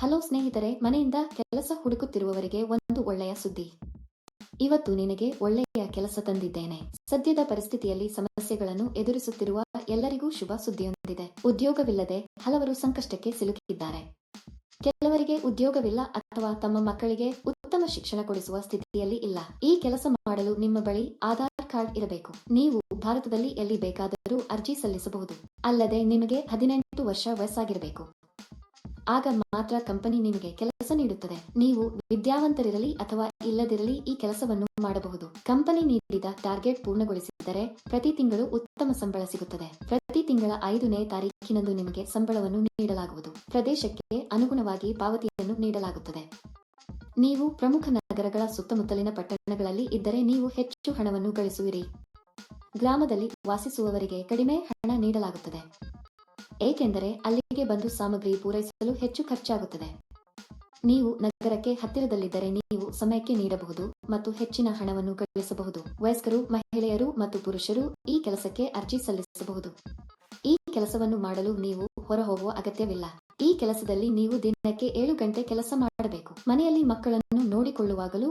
Hello ಸ್ನೇಹಿತರೆ, ಮನೆಯಿಂದ ಕೆಲಸ ಹುಡುಕುತ್ತಿರುವವರಿಗೆ ಒಂದು ಒಳ್ಳೆಯ ಸುದ್ದಿ. ಇವತ್ತು ನಿನಗೆ ಒಳ್ಳೆಯ ಕೆಲಸ ತಂದಿದ್ದೇನೆ. ಸದ್ಯದ ಪರಿಸ್ಥಿತಿಯಲ್ಲಿ ಸಮಸ್ಯೆಗಳನ್ನು ಎದುರಿಸುತ್ತಿರುವ ಎಲ್ಲರಿಗೂ ಶುಭ ಸುದ್ದಿಯೊಂದಿದೆ. ಉದ್ಯೋಗವಿಲ್ಲದೆ ಹಲವರು ಸಂಕಷ್ಟಕ್ಕೆ ಸಿಲುಕಿದ್ದಾರೆ. ಕೆಲವರಿಗೆ ಉದ್ಯೋಗವಿಲ್ಲ ಅಥವಾ ತಮ್ಮ ಮಕ್ಕಳಿಗೆ ಉತ್ತಮ ಶಿಕ್ಷಣ ಕೊಡಿಸುವ ಸ್ಥಿತಿಯಲ್ಲಿ ಇಲ್ಲ. ಈ ಕೆಲಸ ಮಾಡಲು ನಿಮ್ಮ ಬಳಿ ಆಧಾರ್ ಕಾರ್ಡ್ ಇರಬೇಕು. ನೀವು ಭಾರತದಲ್ಲಿ ಎಲ್ಲಿ ಬೇಕಾದರೂ ಅರ್ಜಿ ಸಲ್ಲಿಸಬಹುದು. ಅಲ್ಲದೆ ನಿಮಗೆ ಹದಿನೆಂಟು ವರ್ಷ ವಯಸ್ಸಾಗಿರಬೇಕು. ಆಗ ಮಾತ್ರ ಕಂಪನಿ ನಿಮಗೆ ಕೆಲಸ ನೀಡುತ್ತದೆ. ನೀವು ವಿದ್ಯಾವಂತರಿರಲಿ ಅಥವಾ ಇಲ್ಲದಿರಲಿ ಈ ಕೆಲಸವನ್ನು ಮಾಡಬಹುದು. ಕಂಪನಿ ನೀಡಿದ ಟಾರ್ಗೆಟ್ ಪೂರ್ಣಗೊಳಿಸಿದ್ದರೆ ಪ್ರತಿ ತಿಂಗಳು ಉತ್ತಮ ಸಂಬಳ ಸಿಗುತ್ತದೆ. ಪ್ರತಿ ತಿಂಗಳ ಐದನೇ ತಾರೀಕಿನಂದು ನಿಮಗೆ ಸಂಬಳವನ್ನು ನೀಡಲಾಗುವುದು. ಪ್ರದೇಶಕ್ಕೆ ಅನುಗುಣವಾಗಿ ಪಾವತಿಯನ್ನು ನೀಡಲಾಗುತ್ತದೆ. ನೀವು ಪ್ರಮುಖ ನಗರಗಳ ಸುತ್ತಮುತ್ತಲಿನ ಪಟ್ಟಣಗಳಲ್ಲಿ ಇದ್ದರೆ ನೀವು ಹೆಚ್ಚು ಹಣವನ್ನು ಗಳಿಸುವಿರಿ. ಗ್ರಾಮದಲ್ಲಿ ವಾಸಿಸುವವರಿಗೆ ಕಡಿಮೆ ಹಣ ನೀಡಲಾಗುತ್ತದೆ. ಏಕೆಂದರೆ ಅಲ್ಲಿಗೆ ಬಂದು ಸಾಮಗ್ರಿ ಪೂರೈಸಲು ಹೆಚ್ಚು ಖರ್ಚಾಗುತ್ತದೆ. ನೀವು ನಗರಕ್ಕೆ ಹತ್ತಿರದಲ್ಲಿದ್ದರೆ ನೀವು ಸಮಯಕ್ಕೆ ನೀಡಬಹುದು ಮತ್ತು ಹೆಚ್ಚಿನ ಹಣವನ್ನು ಗಳಿಸಬಹುದು ವಯಸ್ಕರು, ಮಹಿಳೆಯರು ಮತ್ತು ಪುರುಷರು ಈ ಕೆಲಸಕ್ಕೆ ಅರ್ಜಿ ಸಲ್ಲಿಸಬಹುದು. ಈ ಕೆಲಸವನ್ನು ಮಾಡಲು ನೀವು ಹೊರಹೋಗುವ ಅಗತ್ಯವಿಲ್ಲ. ಈ ಕೆಲಸದಲ್ಲಿ ನೀವು ದಿನಕ್ಕೆ ಏಳು ಗಂಟೆ ಕೆಲಸ ಮಾಡಬೇಕು. ಮನೆಯಲ್ಲಿ ಮಕ್ಕಳನ್ನು ನೋಡಿಕೊಳ್ಳುವಾಗಲೂ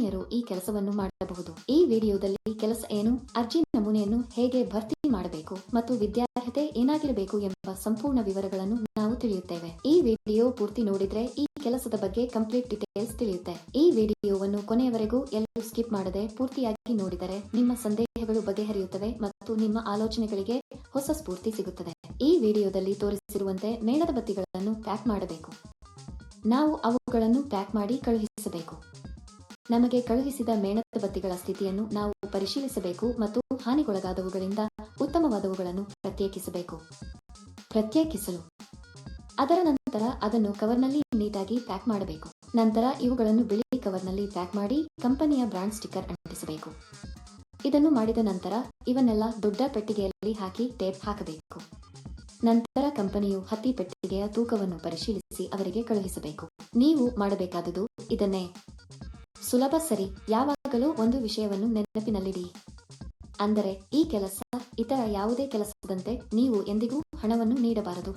ಗೃಹಿಣಿಯರು ಈ ಕೆಲಸವನ್ನು ಮಾಡಬಹುದು. ಈ ವಿಡಿಯೋದಲ್ಲಿ ಕೆಲಸ ಏನು, ಅರ್ಜಿ ನಮೂನೆಯನ್ನು ಹೇಗೆ ಭರ್ತಿ ಮಾಡಬೇಕು ಮತ್ತು ವಿದ್ಯಾರ್ಹತೆ ಏನಾಗಿರಬೇಕು ಎಂಬ ಸಂಪೂರ್ಣ ವಿವರಗಳನ್ನು ನಾವು ತಿಳಿಯುತ್ತೇವೆ. ಈ ವಿಡಿಯೋ ಪೂರ್ತಿ ನೋಡಿದ್ರೆ ಈ ಕೆಲಸದ ಬಗ್ಗೆ ಕಂಪ್ಲೀಟ್ ಡೀಟೇಲ್ಸ್ ತಿಳಿಯುತ್ತೆ. ಈ ವಿಡಿಯೋವನ್ನು ಕೊನೆಯವರೆಗೂ ಎಲ್ಲರೂ ಸ್ಕಿಪ್ ಮಾಡದೆ ಪೂರ್ತಿಯಾಗಿ ನೋಡಿದರೆ ನಿಮ್ಮ ಸಂದೇಹಗಳು ಬಗೆಹರಿಯುತ್ತವೆ ಮತ್ತು ನಿಮ್ಮ ಆಲೋಚನೆಗಳಿಗೆ ಹೊಸ ಸ್ಫೂರ್ತಿ ಸಿಗುತ್ತದೆ. ಈ ವಿಡಿಯೋದಲ್ಲಿ ತೋರಿಸಿರುವಂತೆ ಮೇಣದ ಬತ್ತಿಗಳನ್ನು ಪ್ಯಾಕ್ ಮಾಡಬೇಕು. ನಾವು ಅವುಗಳನ್ನು ಪ್ಯಾಕ್ ಮಾಡಿ ಕಳುಹಿಸಬೇಕು. ನಮಗೆ ಕಳುಹಿಸಿದ ಮೇಣದ ಬತ್ತಿಗಳ ಸ್ಥಿತಿಯನ್ನು ನಾವು ಪರಿಶೀಲಿಸಬೇಕು ಮತ್ತು ಹಾನಿಗೊಳಗಾದವುಗಳಿಂದ ಉತ್ತಮವಾದವುಗಳನ್ನು ಪ್ರತ್ಯೇಕಿಸಬೇಕು. ಪ್ರತ್ಯೇಕಿಸಲು. ಅದರ ನಂತರ ಅದನ್ನು ಕವರ್ನಲ್ಲಿ ನೀಟಾಗಿ ಪ್ಯಾಕ್ ಮಾಡಬೇಕು. ನಂತರ ಇವುಗಳನ್ನು ಬಿಳಿ ಕವರ್ನಲ್ಲಿ ಪ್ಯಾಕ್ ಮಾಡಿ ಕಂಪನಿಯ ಬ್ರಾಂಡ್ ಸ್ಟಿಕ್ಕರ್ ಅಂಟಿಸಬೇಕು. ಇದನ್ನು ಮಾಡಿದ ನಂತರ ಇವನ್ನೆಲ್ಲ ದೊಡ್ಡ ಪೆಟ್ಟಿಗೆಯಲ್ಲಿ ಹಾಕಿ ಟೇಪ್ ಹಾಕಬೇಕು. ನಂತರ ಕಂಪನಿಯು ಹತ್ತಿ ಪೆಟ್ಟಿಗೆಯ ತೂಕವನ್ನು ಪರಿಶೀಲಿಸಿ ಅವರಿಗೆ ಕಳುಹಿಸಬೇಕು. ನೀವು ಮಾಡಬೇಕಾದುದು ಇದನ್ನೇ. ಸುಲಭ ಸರಿ. ಯಾವಾಗಲೂ ಒಂದು ವಿಷಯವನ್ನು ನೆನಪಿನಲ್ಲಿಡಿ. ಅಂದರೆ, ಈ ಕೆಲಸ ಇತರ ಯಾವುದೇ ಕೆಲಸದಂತೆ ನೀವು ಎಂದಿಗೂ ಹಣವನ್ನು ನೀಡಬಾರದು.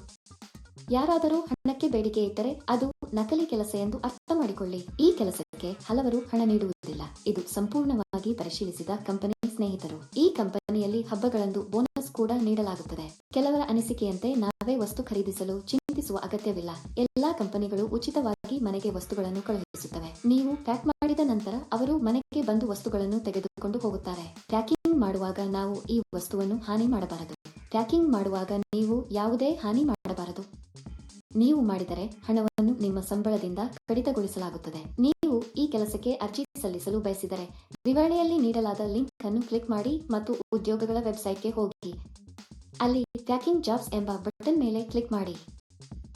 ಯಾರಾದರೂ ಹಣಕ್ಕೆ ಬೇಡಿಕೆ ಇದ್ದರೆ ಅದು ನಕಲಿ ಕೆಲಸ ಎಂದು ಅರ್ಥ ಮಾಡಿಕೊಳ್ಳಿ ಈ ಕೆಲಸಕ್ಕೆ ಹಲವರು ಹಣ ನೀಡುವುದಿಲ್ಲ. ಇದು ಸಂಪೂರ್ಣವಾಗಿ ಪರಿಶೀಲಿಸಿದ ಕಂಪನಿ ಸ್ನೇಹಿತರು. ಈ ಕಂಪನಿಯಲ್ಲಿ ಹಬ್ಬಗಳಂದು ಬೋನಸ್ ಕೂಡ ನೀಡಲಾಗುತ್ತದೆ. ಕೆಲವರ ಅನಿಸಿಕೆಯಂತೆ ನಾವೇ ವಸ್ತು ಖರೀದಿಸಲು ಚಿಂತಿಸುವ ಅಗತ್ಯವಿಲ್ಲ. ಎಲ್ಲಾ ಕಂಪನಿಗಳು ಉಚಿತವಾಗಿ ಮನೆಗೆ ವಸ್ತುಗಳನ್ನು ಕಳುಹಿಸುತ್ತವೆ. ನೀವು ಪ್ಯಾಕ್ ಮಾಡಿದ ನಂತರ ಅವರು ಮನೆಗೆ ಬಂದು ವಸ್ತುಗಳನ್ನು ತೆಗೆದುಕೊಂಡು ಹೋಗುತ್ತಾರೆ. ಪ್ಯಾಕಿಂಗ್ ಮಾಡುವಾಗ ನಾವು ಈ ವಸ್ತುವನ್ನು ಹಾನಿ ಮಾಡಬಾರದು. ಪ್ಯಾಕಿಂಗ್ ಮಾಡುವಾಗ ನೀವು ಯಾವುದೇ ಹಾನಿ ಮಾಡಬಾರದು. ನೀವು ಮಾಡಿದರೆ ಹಣವನ್ನು ನಿಮ್ಮ ಸಂಬಳದಿಂದ ಕಡಿತಗೊಳಿಸಲಾಗುತ್ತದೆ. ನೀವು ಈ ಕೆಲಸಕ್ಕೆ ಅರ್ಜಿ ಸಲ್ಲಿಸಲು ಬಯಸಿದರೆ ವಿವರಣೆಯಲ್ಲಿ ನೀಡಲಾದ ಲಿಂಕ್ ಅನ್ನು ಕ್ಲಿಕ್ ಮಾಡಿ ಮತ್ತು ಉದ್ಯೋಗಗಳ ವೆಬ್ಸೈಟ್ಗೆ ಹೋಗಿ. ಅಲ್ಲಿ ಪ್ಯಾಕಿಂಗ್ ಜಾಬ್ಸ್ ಎಂಬ ಬಟನ್ ಮೇಲೆ ಕ್ಲಿಕ್ ಮಾಡಿ.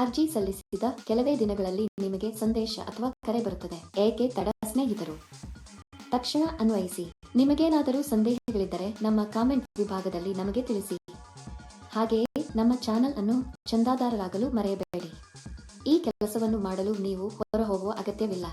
ಅರ್ಜಿ ಸಲ್ಲಿಸಿದ ಕೆಲವೇ ದಿನಗಳಲ್ಲಿ ನಿಮಗೆ ಸಂದೇಶ ಅಥವಾ ಕರೆ ಬರುತ್ತದೆ. ಏಕೆ ತಡ ಸ್ನೇಹಿತರು? ತಕ್ಷಣ ಅನ್ವಯಿಸಿ. ನಿಮಗೇನಾದರೂ ಸಂದೇಹಗಳಿದ್ದರೆ ನಮ್ಮ ಕಾಮೆಂಟ್ ವಿಭಾಗದಲ್ಲಿ ನಮಗೆ ತಿಳಿಸಿ. ಹಾಗೆಯೇ ನಮ್ಮ ಚಾನೆಲ್ ಅನ್ನು ಚಂದಾದಾರರಾಗಲು ಮರೆಯಬೇಡಿ. ಈ ಕೆಲಸವನ್ನು ಮಾಡಲು ನೀವು ಹೊರಹೋಗುವ ಅಗತ್ಯವಿಲ್ಲ.